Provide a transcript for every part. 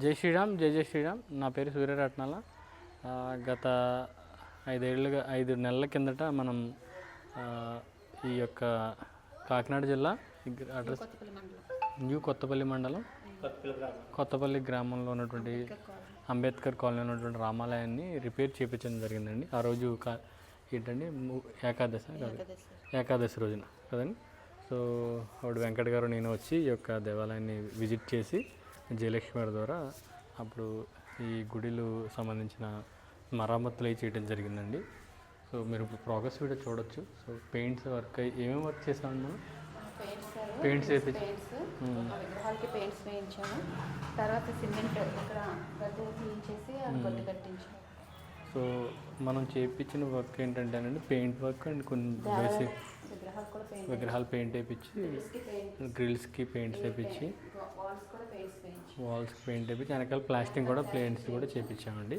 జై శ్రీరామ్ జై జై శ్రీరామ్. నా పేరు సూర్యరత్నాల. గత ఐదేళ్ళుగా ఐదు నెలల కిందట మనం ఈ యొక్క కాకినాడ జిల్లా అడ్రస్ న్యూ కొత్తపల్లి మండలం. కొత్తపల్లి గ్రామంలో ఉన్నటువంటి అంబేద్కర్ కాలనీ. ఉన్నటువంటి రామాలయాన్ని రిపేర్ చేయించడం జరిగిందండి. ఆ రోజు కా ఏంటండి? ఏకాదశ కాదు. ఏకాదశి రోజున కదండి? సో ఆవిడ వెంకట గారు నేను వచ్చి ఈ యొక్క దేవాలయాన్ని విజిట్ చేసి జయలక్ష్మి గారి ద్వారా అప్పుడు ఈ గుడిలు సంబంధించిన మరమ్మతులు అవి చేయడం జరిగిందండి. సో మీరు ప్రోగ్రెస్ వీడియో చూడొచ్చు. సో పెయింట్స్ వర్క్ అయ్యి ఏమేమి వర్క్ చేసామండి మనం పెయింట్స్ వేయించి విగ్రహాలకి పెయింట్స్ వేయించాము. తర్వాత సిమెంట్ ఇక్కడ గద్దె తీయించేసి అది గొడ్డు కట్టించాము. సో మనం చేయించిన వర్క్ ఏంటంటేనండి పెయింట్ వర్క్ అండ్ కొన్ని బేసిక్ విగ్రహాలు పెయింట్ వేయించి గ్రిల్స్కి పెయింట్స్ వేయించి వాల్స్కి పెయింట్ వేయించి వెనకాల ప్లాస్టింగ్ కూడా పెయింట్స్ కూడా చేయించామండి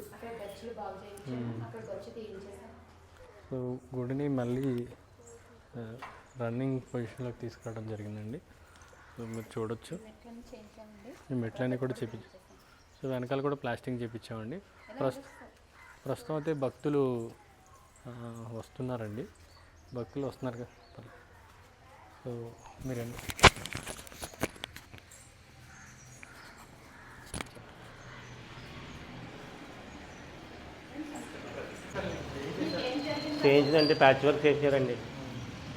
తీయించేసాము సో గుడిని మళ్ళీ రన్నింగ్ పొజిషన్లోకి తీసుకురావడం జరిగిందండి. సో మీరు చూడొచ్చు. ఈ మెట్లన్నీ కూడా చేపించాం సో వెనకాల కూడా ప్లాస్టింగ్ చేపించామండి. ప్రస్తు ప్రస్తుతం అయితే భక్తులు వస్తున్నారండి. భక్తులు వస్తున్నారు కదా. సో మీరు చేయించిందంటే ప్యాచ్ వర్క్ చేశారండి.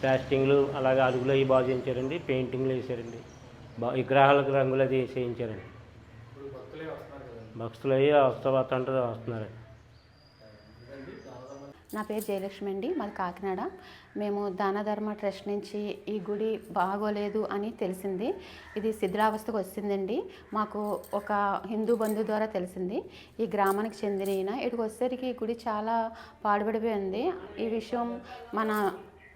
ప్లాస్టింగ్లు అలాగే అడుగులు అవి బాగా చేయించారండి. పెయింటింగ్లు వేసారండి బా విగ్రహాలకు రంగులు అది చేయించారండి భక్తులు అయ్యి వస్తా వస్తా అంటారు వస్తున్నారండి నా పేరు జయలక్ష్మి అండి మాది కాకినాడ. మేము దానధర్మ ట్రస్ట్ నుంచి ఈ గుడి బాగోలేదు అని తెలిసింది. ఇది శిథిలావస్థకు వచ్చిందండి. మాకు ఒక హిందూ బంధు ద్వారా తెలిసింది. ఈ గ్రామానికి చెందిన ఈయన. ఇక్కడికి వచ్చేసరికి ఈ గుడి చాలా పాడుబడిపోయింది ఈ విషయం మన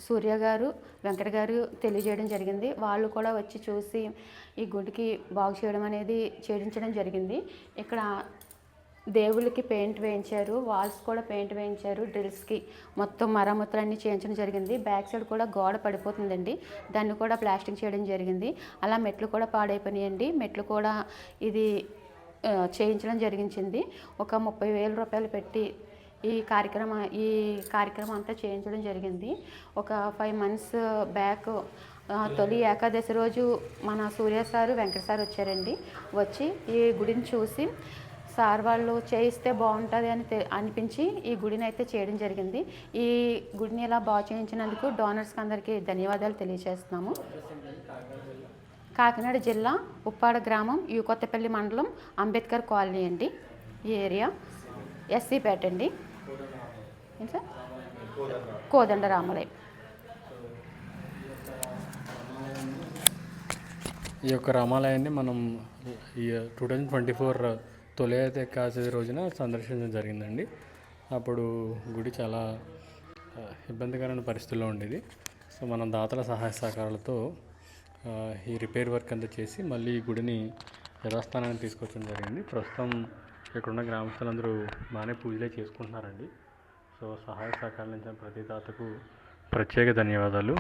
సూర్య గారు వెంకట గారు తెలియజేయడం జరిగింది. వాళ్ళు కూడా వచ్చి చూసి ఈ గుడికి బాగు చేయడం అనేది చేయించడం జరిగింది. ఇక్కడ దేవుళ్ళకి పెయింట్ వేయించారు వాల్స్ కూడా పెయింట్ వేయించారు డ్రిల్స్కి మొత్తం మరమ్మతులన్నీ చేయించడం జరిగింది. బ్యాక్ సైడ్ కూడా గోడ పడిపోతుందండి. దాన్ని కూడా ప్లాస్టింగ్ చేయడం జరిగింది. అలా మెట్లు కూడా పాడైపోయినాయండి. మెట్లు కూడా ఇది చేయించడం జరిగించింది. ఒక ముప్పై వేల రూపాయలు పెట్టి ఈ కార్యక్రమం ఈ కార్యక్రమం అంతా చేయించడం జరిగింది. ఒక ఫైవ్ మంత్స్ బ్యాక్ తొలి ఏకాదశి రోజు మన సూర్య సారు వెంకట సార్ వచ్చారండి. వచ్చి ఈ గుడిని చూసి సార్ వాళ్ళు చేయిస్తే బాగుంటుంది అని అనిపించి ఈ గుడిని అయితే చేయడం జరిగింది. ఈ గుడిని ఇలా బాగు చేయించినందుకు డోనర్స్కి అందరికీ ధన్యవాదాలు తెలియజేస్తున్నాము. కాకినాడ జిల్లా ఉప్పాడ గ్రామం యూ కొత్తపల్లి మండలం అంబేద్కర్ కాలనీ అండి. ఈ ఏరియా ఎస్సీపేట అండి. సార్? కోదండ రామలయం ఈ యొక్క రామాలయాన్ని మనం ఈ టూ థౌజండ్ ట్వంటీ ఫోర్ తొలి ఏకాదశి రోజున సందర్శించడం జరిగిందండి. అప్పుడు గుడి చాలా ఇబ్బందికరమైన పరిస్థితుల్లో ఉండేది. సో మనం దాతల సహాయ సహకారాలతో ఈ రిపేర్ వర్క్ అంతా చేసి మళ్ళీ ఈ గుడిని యథాస్థానానికి తీసుకొచ్చడం జరిగింది. ప్రస్తుతం ఇక్కడున్న గ్రామస్తులందరూ బాగానే పూజలే చేసుకుంటున్నారండి. సో సహాయ సహకారాలు ఇచ్చిన ప్రతి దాతకు ప్రత్యేక ధన్యవాదాలు.